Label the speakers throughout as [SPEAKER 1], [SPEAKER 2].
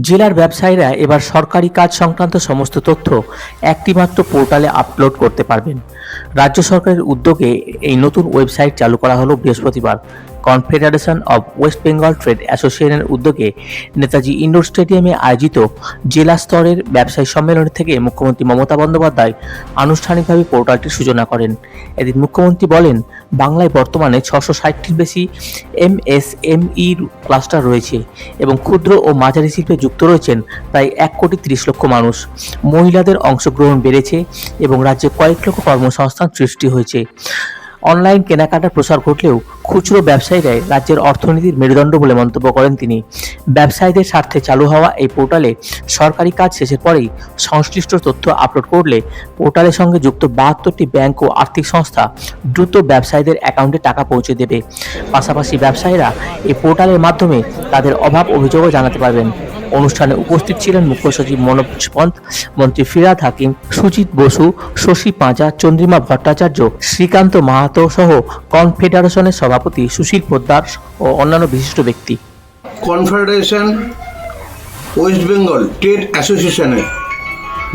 [SPEAKER 1] জেলার ব্যবসায়ীরা এবার সরকারি কাজ সংক্রান্ত সমস্ত তথ্য একটিমাত্র পোর্টালে আপলোড করতে পারবেন। রাজ্য সরকারের উদ্যোগে এই নতুন ওয়েবসাইট চালু করা হলো বৃহস্পতিবার। Confederation of West Bengal trade অ্যাসোসিয়েশনের উদ্যোগে নেতাজি ইন্ডোর স্টেডিয়ামে আয়োজিত জেলা স্তরের ব্যবসায়ী সম্মেলন থেকে মুখ্যমন্ত্রী মমতা বন্দ্যোপাধ্যায় আনুষ্ঠানিকভাবে পোর্টালটির সূচনা করেন। এদিন মুখ্যমন্ত্রী বলেন, বাংলায় বর্তমানে ছশো ষাটটির বেশি M S M MSME cluster রয়েছে এবং ক্ষুদ্র ও মাঝারি শিল্পে যুক্ত রয়েছেন প্রায় এক কোটি তিরিশ লক্ষ মানুষ। মহিলাদের অংশগ্রহণ বেড়েছে এবং রাজ্যে কয়েক লক্ষ কর্মসংস্থান সৃষ্টি হয়েছে। অনলাইন কেনাকাটার প্রসার ঘটলেও খুচরো ব্যবসায়ীরাই রাজ্যের অর্থনীতির মেরুদণ্ড বলে মন্তব্য করেন তিনি। ব্যবসায়ীদের স্বার্থে চালু হওয়া এই পোর্টালে সরকারি কাজ শেষের পরেই সংশ্লিষ্ট তথ্য আপলোড করলে পোর্টালের সঙ্গে যুক্ত বাহাত্তরটি ব্যাংক ও আর্থিক সংস্থা দ্রুত ব্যবসায়ীদের অ্যাকাউন্টে টাকা পৌঁছে দেবে। পাশাপাশি ব্যবসায়ীরা এই পোর্টালের মাধ্যমে তাদের অভাব অভিযোগও জানাতে পারবেন। অনুষ্ঠানে উপস্থিত ছিলেন মুখ্য সচিব মনোজ পন্থ, মন্ত্রী ফিরাদ হাকিম, সুজিত বসু, শশী পাঁজা, চন্দ্রিমা ভট্টাচার্য, শ্রীকান্ত মাহাতো সহ কনফেডারেশনের সভাপতি সুশীল পোদ্দার ও অন্যান্য বিশিষ্ট ব্যক্তি।
[SPEAKER 2] কনফেডারেশন, ওয়েস্ট বেঙ্গল ট্রেড অ্যাসোসিয়েশনের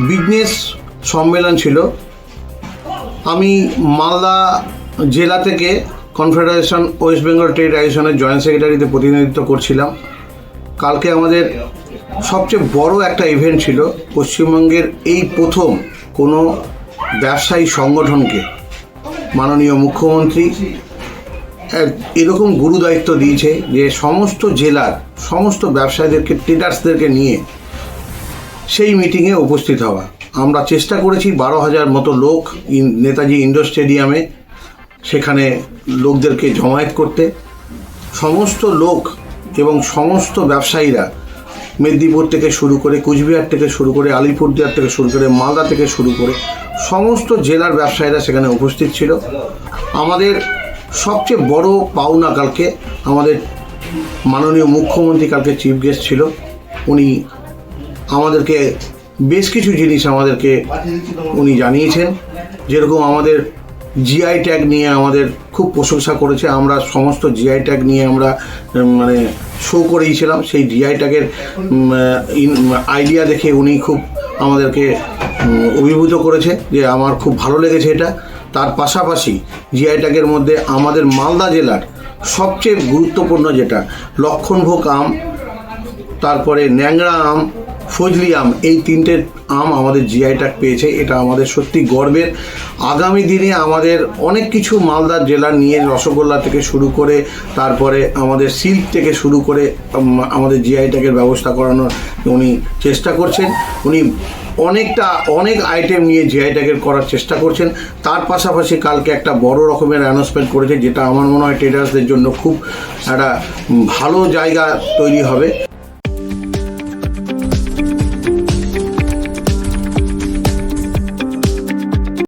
[SPEAKER 2] বিজনেস সম্মেলন ছিল। আমি মালদা জেলা থেকে কনফেডারেশন, ওয়েস্ট বেঙ্গল ট্রেড অ্যাসোসিয়েশনের জয়েন্ট সেক্রেটারিতে প্রতিনিধিত্ব করছিলাম। কালকে আমাদের সবচেয়ে বড় একটা ইভেন্ট ছিল পশ্চিমবঙ্গের এই প্রথম কোনো ব্যবসায়ী সংগঠনকে মাননীয় মুখ্যমন্ত্রী এরকম গুরু দায়িত্ব দিয়েছে যে সমস্ত জেলার সমস্ত ব্যবসায়ীদেরকে ট্রেডার্সদেরকে নিয়ে সেই মিটিংয়ে উপস্থিত হওয়া। আমরা চেষ্টা করেছি বারো হাজার মতো লোক নেতাজি ইন্ডোর স্টেডিয়ামে সেখানে লোকদেরকে জমায়েত করতে। সমস্ত লোক এবং সমস্ত ব্যবসায়ীরা মেদিনীপুর থেকে শুরু করে কুচবিহার থেকে শুরু করে আলিপুরদুয়ার থেকে শুরু করে মালদা থেকে শুরু করে সমস্ত জেলার ব্যবসায়ীরা সেখানে উপস্থিত ছিল। আমাদের সবচেয়ে বড় পাওনা কালকে আমাদের মাননীয় মুখ্যমন্ত্রী কালকে চিফ গেস্ট ছিল। উনি আমাদেরকে বেশ কিছু জিনিস আমাদেরকে উনি জানিয়েছেন। যেরকম আমাদের জিআই ট্যাগ নিয়ে আমাদের খুব প্রশংসা করেছে। আমরা সমস্ত জিআই ট্যাগ নিয়ে আমরা মানে শো করেইছিলাম। সেই জিআই ট্যাগের আইডিয়া দেখে উনি খুব আমাদেরকে অভিভূত করেছে যে আমার খুব ভালো লেগেছে এটা। তার পাশাপাশি জিআই ট্যাগের মধ্যে আমাদের মালদা জেলার সবচেয়ে গুরুত্বপূর্ণ যেটা, লক্ষণভোগ আম, তারপরে ন্যাংরা আম ফজলি আম এই তিনটে আম আমাদের জিআই ট্যাগ পেয়েছে, এটা আমাদের সত্যি গর্বের। আগামী দিনে আমাদের অনেক কিছু মালদার জেলা নিয়ে রসগোল্লা থেকে শুরু করে, তারপরে আমাদের সিল্ক থেকে শুরু করে আমাদের জিআই ট্যাগের ব্যবস্থা করানোর উনি চেষ্টা করছেন। উনি অনেকটা, অনেক আইটেম নিয়ে জিআই ট্যাগের করার চেষ্টা করছেন। তার পাশাপাশি কালকে একটা বড় রকমের অ্যানাউন্সমেন্ট করেছে, যেটা আমার মনে হয় ট্রেডার্সদের জন্য খুব একটা ভালো জায়গা তৈরি হবে।